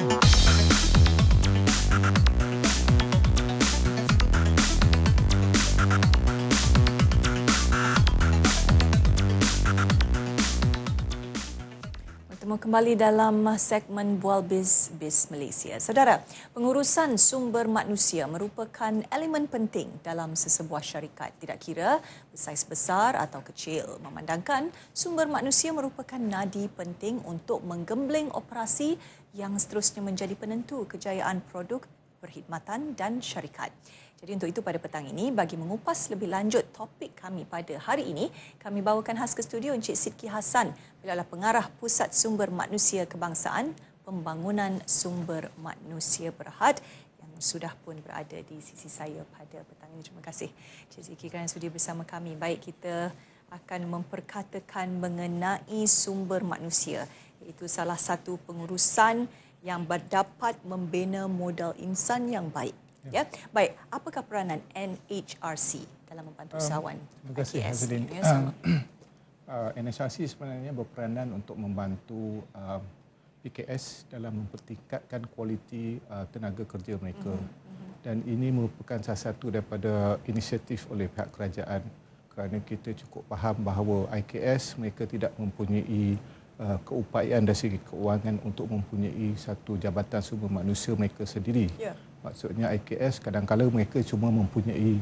Música Bertemu kembali dalam segmen Bual Biz Biz Malaysia. Saudara, pengurusan sumber manusia merupakan elemen penting dalam sesebuah syarikat. Tidak kira bersaiz besar atau kecil. Memandangkan sumber manusia merupakan nadi penting untuk menggembling operasi yang seterusnya menjadi penentu kejayaan produk, perkhidmatan dan syarikat. Jadi untuk itu pada petang ini, bagi mengupas lebih lanjut topik kami pada hari ini, kami bawakan khas ke studio Encik Sidki Hassan, beliau adalah pengarah Pusat Sumber Manusia Kebangsaan Pembangunan Sumber Manusia Berhad yang sudah pun berada di sisi saya pada petang ini. Terima kasih Encik Sidki kerana sudi bersama kami. Baik kita akan memperkatakan mengenai sumber manusia iaitu salah satu pengurusan yang dapat membina modal insan yang baik. Ya. Baik, apakah peranan NHRC dalam membantu usahawan? Um, terima kasih Hazlin. Ya, um, uh, NHRC sebenarnya berperanan untuk membantu uh, PKS dalam mempertingkatkan kualiti uh, tenaga kerja mereka. Mm-hmm. Dan ini merupakan salah satu daripada inisiatif oleh pihak kerajaan kerana kita cukup faham bahawa IKS mereka tidak mempunyai uh, keupayaan dari segi keuangan untuk mempunyai satu jabatan sumber manusia mereka sendiri. Yeah. Maksudnya IKS kadang-kadang mereka cuma mempunyai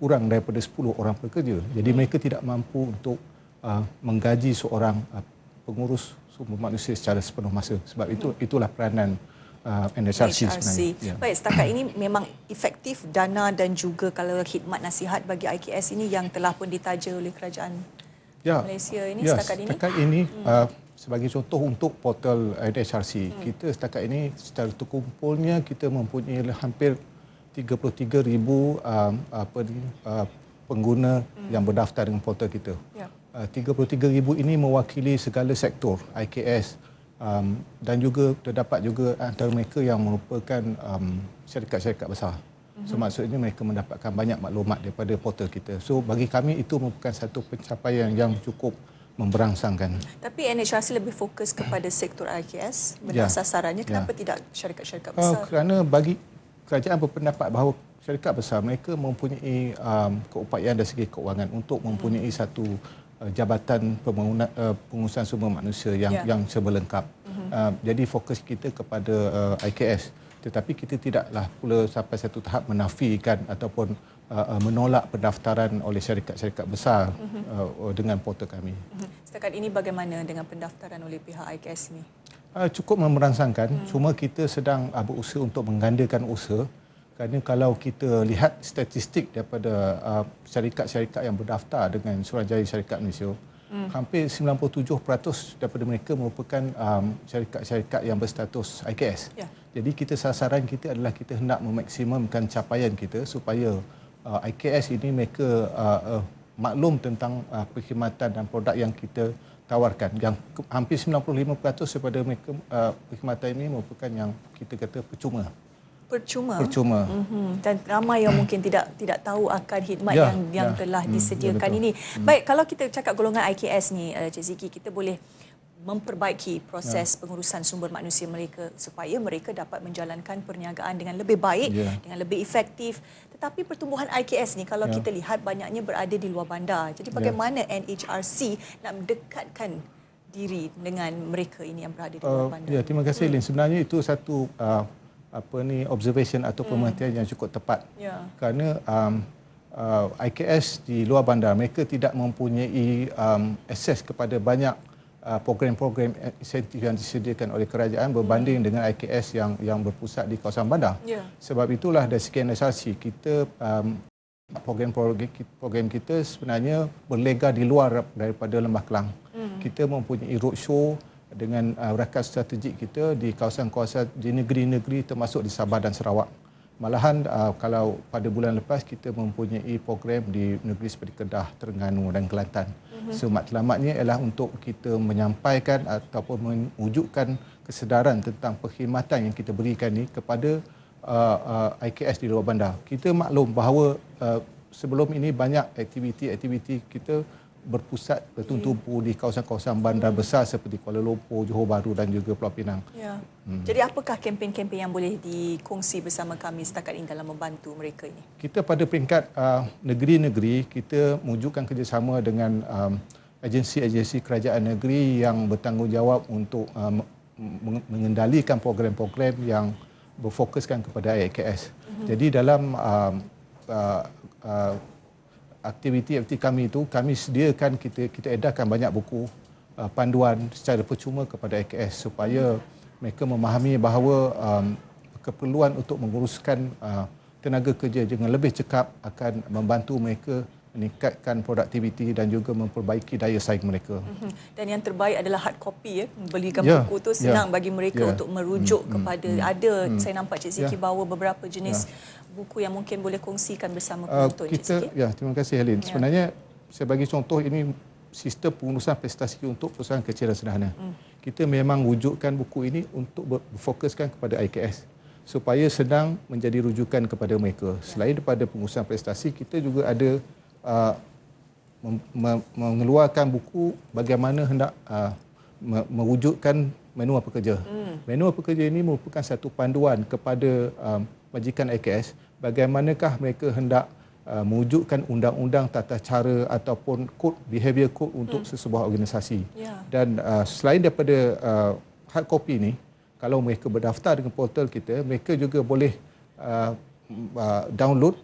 kurang daripada 10 orang pekerja. Jadi hmm. mereka tidak mampu untuk uh, menggaji seorang uh, pengurus sumber manusia secara sepenuh masa. Sebab itu hmm. itulah peranan uh, NHRC, NHRC sebenarnya. Ya. Baik, setakat ini memang efektif dana dan juga kalau khidmat nasihat bagi IKS ini yang telah pun ditaja oleh kerajaan ya. Malaysia ini ya, setakat ini. Setakat ini hmm. uh, sebagai contoh untuk portal NHRC, hmm. kita setakat ini secara terkumpulnya kita mempunyai hampir 33,000 um, apa ni, uh, pengguna hmm. yang berdaftar dengan portal kita. Ya. Uh, 33,000 ini mewakili segala sektor IKS um, dan juga terdapat juga antara mereka yang merupakan um, syarikat-syarikat besar. Hmm. So maksudnya mereka mendapatkan banyak maklumat daripada portal kita. So bagi kami itu merupakan satu pencapaian yang cukup memberangsangkan. Tapi NHRC lebih fokus kepada sektor IKS benar ya. sasarannya. Kenapa ya. tidak syarikat-syarikat oh, besar? Uh, kerana bagi kerajaan berpendapat bahawa syarikat besar mereka mempunyai um, keupayaan dari segi keuangan untuk mempunyai hmm. satu uh, jabatan pembangunan uh, pengurusan sumber manusia yang ya. yang sebelengkap. Hmm. Uh, jadi fokus kita kepada uh, IKS tetapi kita tidaklah pula sampai satu tahap menafikan ataupun Uh, uh, menolak pendaftaran oleh syarikat-syarikat besar uh, dengan portal kami. Mhm. Setakat ini bagaimana dengan pendaftaran oleh pihak IKS ini? Uh, cukup memerangsangkan. Hmm. Cuma kita sedang uh, berusaha untuk menggandakan usaha. Kerana kalau kita lihat statistik daripada uh, syarikat-syarikat yang berdaftar dengan Suruhanjaya Syarikat Malaysia, hmm. hampir 97% daripada mereka merupakan um, syarikat-syarikat yang berstatus IKS. Ya. Jadi kita sasaran kita adalah kita hendak memaksimumkan capaian kita supaya uh, IKS ini mereka uh, uh, maklum tentang uh, perkhidmatan dan produk yang kita tawarkan yang hampir 95% daripada mereka uh, perkhidmatan ini merupakan yang kita kata percuma percuma percuma mm-hmm. dan ramai yang mungkin tidak tidak tahu akan khidmat ya, yang yang ya. telah hmm, disediakan ya, ini hmm. baik kalau kita cakap golongan IKS ni uh, Cik Ziki kita boleh memperbaiki proses ya. pengurusan sumber manusia mereka supaya mereka dapat menjalankan perniagaan dengan lebih baik, ya. dengan lebih efektif. Tetapi pertumbuhan IKS ni kalau ya. kita lihat banyaknya berada di luar bandar. Jadi bagaimana ya. NHRC nak mendekatkan diri dengan mereka ini yang berada di luar uh, bandar? Ya, terima kasih hmm. Lin. Sebenarnya itu satu uh, apa ni observation atau hmm. pemerhatian hmm. yang cukup tepat. Ya. Kerana um, uh, IKS di luar bandar mereka tidak mempunyai um, akses kepada banyak program-program insentif yang disediakan oleh kerajaan berbanding hmm. dengan IKS yang yang berpusat di kawasan bandar. Yeah. Sebab itulah dari segi NSRC kita um, program-program kita sebenarnya berlega di luar daripada Lembah Kelang. Hmm. Kita mempunyai roadshow dengan uh, rakan strategik kita di kawasan-kawasan di negeri-negeri termasuk di Sabah dan Sarawak. Malahan uh, kalau pada bulan lepas kita mempunyai program di negeri seperti Kedah, Terengganu dan Kelantan. Mm-hmm. So matlamatnya ialah untuk kita menyampaikan ataupun mewujudkan kesedaran tentang perkhidmatan yang kita berikan ni kepada uh, uh, IKS di luar bandar. Kita maklum bahawa uh, sebelum ini banyak aktiviti-aktiviti kita berpusat bertumpu di kawasan-kawasan bandar besar seperti Kuala Lumpur, Johor Bahru dan juga Pulau Pinang. Ya. Hmm. Jadi apakah kempen-kempen yang boleh dikongsi bersama kami setakat ini dalam membantu mereka ini? Kita pada peringkat uh, negeri-negeri kita mewujudkan kerjasama dengan um, agensi-agensi kerajaan negeri yang bertanggungjawab untuk um, mengendalikan program-program yang berfokuskan kepada IKS. Hmm. Jadi dalam um, uh, uh, aktiviti-aktiviti kami itu kami sediakan kita kita edarkan banyak buku uh, panduan secara percuma kepada AKS supaya mereka memahami bahawa um, keperluan untuk menguruskan uh, tenaga kerja dengan lebih cekap akan membantu mereka meningkatkan produktiviti dan juga memperbaiki daya saing mereka. Mhm. Dan yang terbaik adalah hard copy ya. Belikan yeah, buku tu senang yeah, bagi mereka yeah. untuk merujuk mm, kepada mm, ada mm, saya nampak Cik Siki yeah. bawa beberapa jenis yeah. buku yang mungkin boleh kongsikan bersama uh, penonton uh, kita, Cik Siki. Ya, terima kasih Helin. Yeah. Sebenarnya saya bagi contoh ini sistem pengurusan prestasi untuk perusahaan kecil dan sederhana. Mm. Kita memang wujudkan buku ini untuk berfokuskan kepada IKS supaya senang menjadi rujukan kepada mereka. Yeah. Selain daripada pengurusan prestasi, kita juga ada uh, mengeluarkan buku bagaimana hendak uh, mewujudkan manual pekerja. Hmm. Manual pekerja ini merupakan satu panduan kepada um, majikan AKS bagaimanakah mereka hendak uh, mewujudkan undang-undang tata cara ataupun kod behavior code untuk hmm. sesebuah organisasi. Yeah. Dan uh, selain daripada uh, hard copy ini, kalau mereka berdaftar dengan portal kita, mereka juga boleh uh, uh, download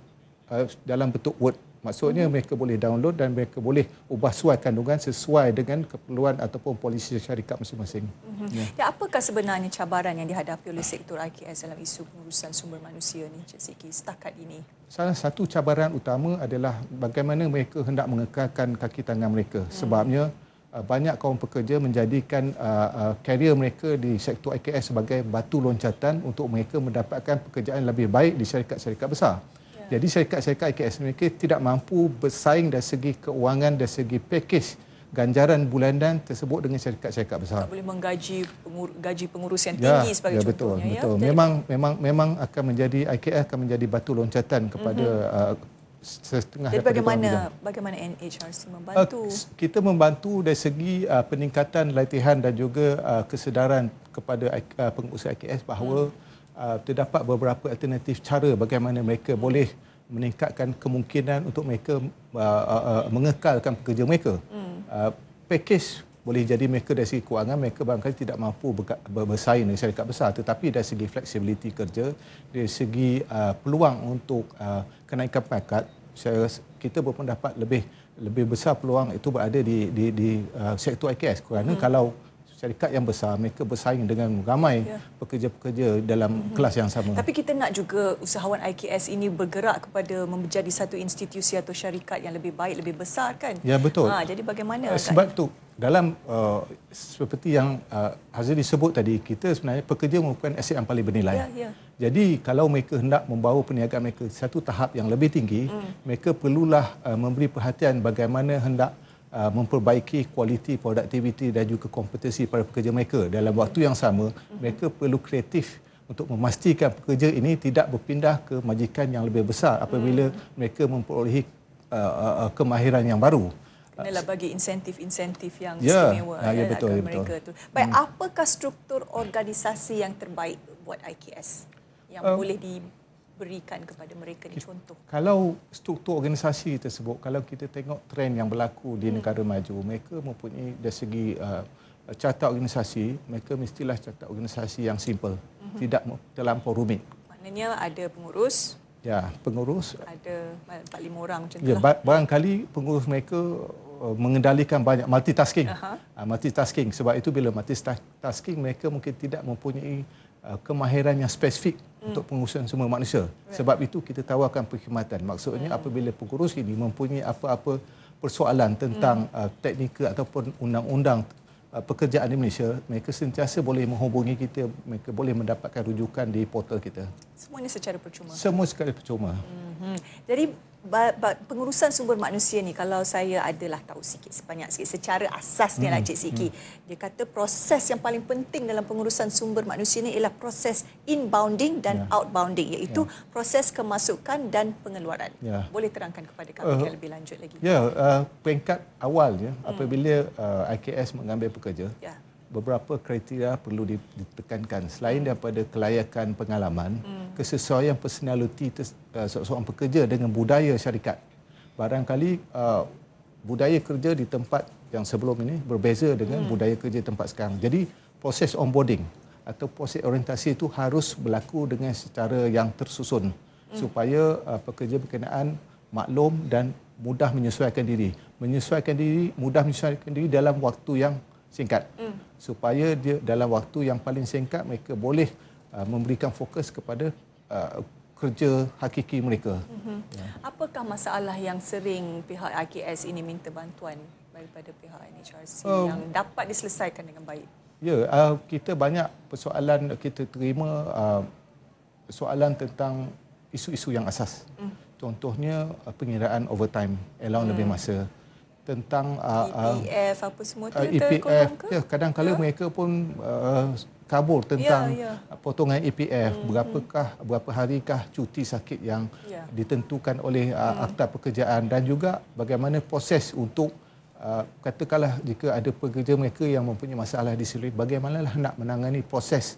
uh, dalam bentuk Word Maksudnya hmm. mereka boleh download dan mereka boleh ubah suai kandungan sesuai dengan keperluan ataupun polisi syarikat masing-masing. Hmm. Ya. Apakah sebenarnya cabaran yang dihadapi oleh sektor IKS dalam isu pengurusan sumber manusia ni, Cik Siki, setakat ini? Salah satu cabaran utama adalah bagaimana mereka hendak mengekalkan kaki tangan mereka. Hmm. Sebabnya uh, banyak kaum pekerja menjadikan uh, uh, mereka di sektor IKS sebagai batu loncatan untuk mereka mendapatkan pekerjaan lebih baik di syarikat-syarikat besar. Jadi syarikat-syarikat IKS mereka tidak mampu bersaing dari segi keuangan dari segi pakej ganjaran bulanan tersebut dengan syarikat-syarikat besar. Tak boleh menggaji pengur- gaji pengurus yang ya, tinggi sebagai ya, betul, contohnya. Betul. Ya? Memang memang memang akan menjadi IKS akan menjadi batu loncatan kepada mm-hmm. uh, setengah Jadi bagaimana bagaimana NHRC membantu? Uh, kita membantu dari segi uh, peningkatan latihan dan juga uh, kesedaran kepada uh, pengurus IKS bahawa mm uh, terdapat beberapa alternatif cara bagaimana mereka boleh meningkatkan kemungkinan untuk mereka uh, uh, uh, mengekalkan pekerja mereka. Hmm. Uh, package boleh jadi mereka dari segi kewangan mereka barangkali tidak mampu bersaing dengan syarikat besar tetapi dari segi flexibility kerja dari segi uh, peluang untuk uh, kenaikan pangkat saya kita berpendapat lebih lebih besar peluang itu berada di di di uh, sektor IKS kerana hmm. kalau syarikat yang besar mereka bersaing dengan ramai ya. pekerja-pekerja dalam mm-hmm. kelas yang sama. Tapi kita nak juga usahawan IKS ini bergerak kepada menjadi satu institusi atau syarikat yang lebih baik, lebih besar kan? Ya betul. Ha, jadi bagaimana? Uh, sebab itu dalam uh, seperti yang uh, Hazri disebut tadi, kita sebenarnya pekerja merupakan aset yang paling bernilai. Ya, ya. Jadi kalau mereka hendak membawa perniagaan mereka satu tahap yang lebih tinggi, mm. mereka perlulah uh, memberi perhatian bagaimana hendak Uh, memperbaiki kualiti produktiviti dan juga kompetensi para pekerja mereka. Dalam waktu yang sama, mereka perlu kreatif untuk memastikan pekerja ini tidak berpindah ke majikan yang lebih besar apabila hmm. mereka memperolehi uh, uh, uh, kemahiran yang baru. Kenalah bagi insentif-insentif yang ya, istimewa ya, ya, betul, ya, mereka betul. tu. Baik, hmm. apakah struktur organisasi yang terbaik buat IKS yang uh, boleh di berikan kepada mereka ni contoh? Kalau struktur organisasi tersebut, kalau kita tengok trend yang berlaku di hmm. negara maju, mereka mempunyai dari segi uh, carta organisasi, mereka mestilah carta organisasi yang simple, hmm. tidak terlampau rumit. Maknanya ada pengurus, Ya, pengurus ada 4 5 orang macam ya, itulah. barangkali pengurus mereka uh, mengendalikan banyak multitasking. Uh-huh. Uh, multitasking sebab itu bila multitasking mereka mungkin tidak mempunyai kemahiran yang spesifik hmm. untuk pengurusan semua manusia. Right. Sebab itu kita tawarkan perkhidmatan. Maksudnya hmm. apabila pengurus ini mempunyai apa-apa persoalan tentang hmm. uh, teknikal ataupun undang-undang uh, pekerjaan di Malaysia, mereka sentiasa boleh menghubungi kita, mereka boleh mendapatkan rujukan di portal kita. Semuanya secara percuma. Semua secara percuma. Mm-hmm. Jadi pengurusan sumber manusia ni kalau saya adalah tahu sikit sebanyak sikit secara asasnya lah, hmm. lah Cik Siki hmm. dia kata proses yang paling penting dalam pengurusan sumber manusia ni ialah proses inbounding dan yeah. outbounding iaitu yeah. proses kemasukan dan pengeluaran yeah. boleh terangkan kepada kami uh, lebih lanjut lagi ya yeah, uh, peringkat awalnya hmm. apabila uh, IKS mengambil pekerja yeah beberapa kriteria perlu ditekankan selain daripada kelayakan pengalaman hmm. kesesuaian personaliti uh, seorang pekerja dengan budaya syarikat barangkali uh, budaya kerja di tempat yang sebelum ini berbeza dengan hmm. budaya kerja tempat sekarang jadi proses onboarding atau proses orientasi itu harus berlaku dengan secara yang tersusun hmm. supaya uh, pekerja berkenaan maklum dan mudah menyesuaikan diri menyesuaikan diri mudah menyesuaikan diri dalam waktu yang singkat mm. supaya dia dalam waktu yang paling singkat mereka boleh uh, memberikan fokus kepada uh, kerja hakiki mereka. Mm-hmm. Ya. Apakah masalah yang sering pihak IKS ini minta bantuan daripada pihak NHRC um, yang dapat diselesaikan dengan baik? Ya, uh, kita banyak persoalan kita terima uh, soalan tentang isu-isu yang asas. Mm. Contohnya uh, pengiraan overtime, allow mm. lebih masa tentang EPF uh, apa semua tu uh, EPF ya kadang-kala ya? mereka pun uh, kabur tentang ya, ya. potongan EPF hmm, berapakah hmm. berapa harikah cuti sakit yang ya. ditentukan oleh uh, hmm. akta pekerjaan dan juga bagaimana proses untuk uh, katakanlah jika ada pekerja mereka yang mempunyai masalah disiplin bagaimanalah nak menangani proses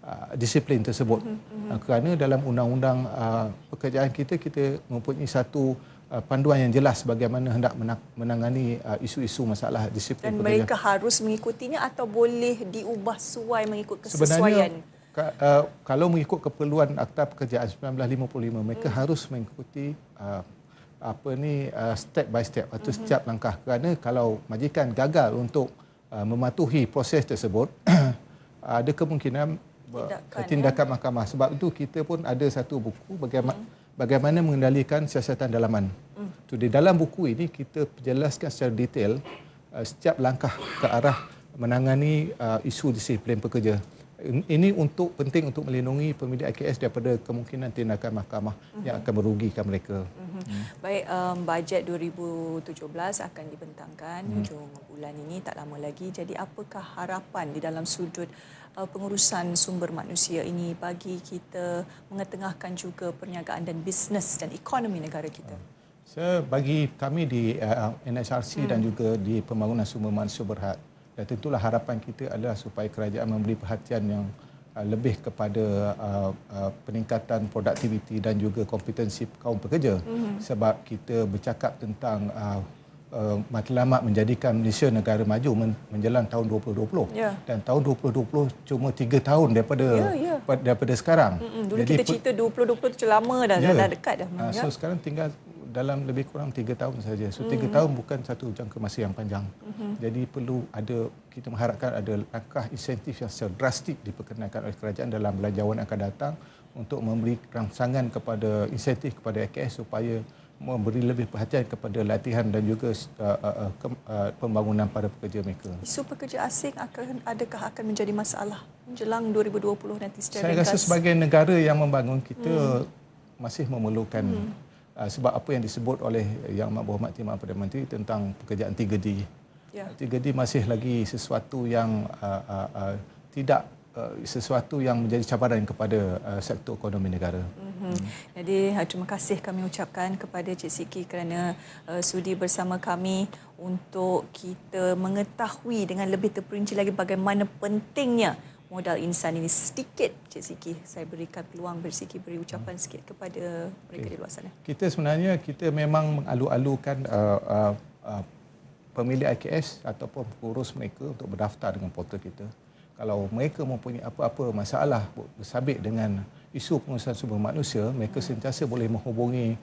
uh, disiplin tersebut hmm, hmm. Uh, kerana dalam undang-undang uh, pekerjaan kita kita mempunyai satu Uh, panduan yang jelas bagaimana hendak menangani uh, isu-isu masalah disiplin dan mereka harus mengikutinya atau boleh diubah sesuai mengikut kesesuaian Sebenarnya, uh, kalau mengikut keperluan akta pekerjaan 1955 mereka hmm. harus mengikuti apa ni step by step atau hmm. setiap langkah kerana kalau majikan gagal untuk mematuhi proses tersebut ada kemungkinan tindakan, tindakan ya? mahkamah sebab itu kita pun ada satu buku bagaimana hmm bagaimana mengendalikan siasatan dalaman. Tu di dalam buku ini kita jelaskan secara detail uh, setiap langkah ke arah menangani uh, isu disiplin pekerja. Ini untuk penting untuk melindungi pemilik IKS daripada kemungkinan tindakan mahkamah uh-huh. yang akan merugikan mereka. Uh-huh. Hmm. Baik, um, bajet 2017 akan dibentangkan hmm. hujung bulan ini tak lama lagi. Jadi apakah harapan di dalam sudut uh, pengurusan sumber manusia ini bagi kita mengetengahkan juga perniagaan dan bisnes dan ekonomi negara kita? Saya bagi kami di uh, NHRC hmm. dan juga di pembangunan sumber manusia berhad dan tentulah harapan kita adalah supaya kerajaan memberi perhatian yang uh, lebih kepada uh, uh, peningkatan produktiviti dan juga kompetensi kaum pekerja hmm. sebab kita bercakap tentang uh, uh, matlamat menjadikan Malaysia negara maju menjelang tahun 2020 yeah. dan tahun 2020 cuma 3 tahun daripada yeah, yeah. daripada sekarang. Mm-hmm. Dulu Jadi, kita cerita 2020 tu lama dah, yeah. dah dekat dah. Uh, so sekarang tinggal dalam lebih kurang 3 tahun saja. So 3 mm. tahun bukan satu jangka masa yang panjang. Mm-hmm. Jadi perlu ada kita mengharapkan ada langkah insentif yang secara drastik diperkenalkan oleh kerajaan dalam belanjawan yang akan datang untuk memberi rangsangan kepada insentif kepada AKS supaya memberi lebih perhatian kepada latihan dan juga uh, uh, uh, ke, uh, pembangunan para pekerja mereka. Isu pekerja asing akan adakah akan menjadi masalah menjelang 2020 nanti secara Saya ringkas? rasa sebagai negara yang membangun kita hmm. masih memerlukan hmm. Uh, sebab apa yang disebut oleh Yang Amat Berhormat Timur Perdana Menteri tentang pekerjaan 3D. Ya. 3D masih lagi sesuatu yang uh, uh, uh, tidak uh, sesuatu yang menjadi cabaran kepada uh, sektor ekonomi negara. Hmm. Jadi terima kasih kami ucapkan kepada Cik Siki kerana uh, sudi bersama kami untuk kita mengetahui dengan lebih terperinci lagi bagaimana pentingnya modal insan ini sedikit Cik Siki saya berikan peluang Cik Siki beri ucapan hmm. sikit kepada mereka okay. di luar sana. Kita sebenarnya kita memang mengalu-alukan uh, uh, uh, pemilik IKS ataupun pengurus mereka untuk berdaftar dengan portal kita. Kalau mereka mempunyai apa-apa masalah bersabit dengan isu pengurusan sumber manusia, mereka sentiasa boleh menghubungi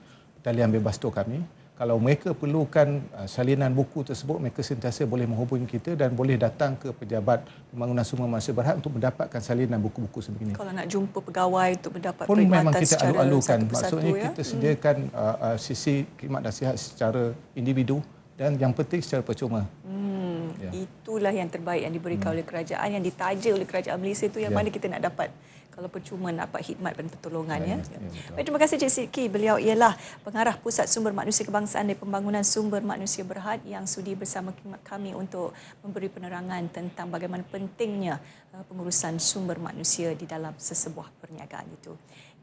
talian bebas tu kami. Kalau mereka perlukan uh, salinan buku tersebut, mereka sentiasa boleh menghubungi kita dan boleh datang ke pejabat pembangunan sumber manusia berhad untuk mendapatkan salinan buku-buku sebegini. Kalau nak jumpa pegawai untuk mendapat Pun memang kita alu-alukan. Maksudnya ya? kita sediakan hmm. uh, uh, sisi khidmat nasihat secara individu dan yang penting secara percuma. Hmm. Ya. Itulah yang terbaik yang diberikan hmm. oleh kerajaan, yang ditaja oleh kerajaan Malaysia itu yang ya. mana kita nak dapat kalau percuma dapat khidmat dan pertolongan ya. ya. ya Baik, terima kasih Cik Sidki. Beliau ialah pengarah Pusat Sumber Manusia Kebangsaan dan Pembangunan Sumber Manusia Berhad yang sudi bersama kami untuk memberi penerangan tentang bagaimana pentingnya uh, pengurusan sumber manusia di dalam sesebuah perniagaan itu.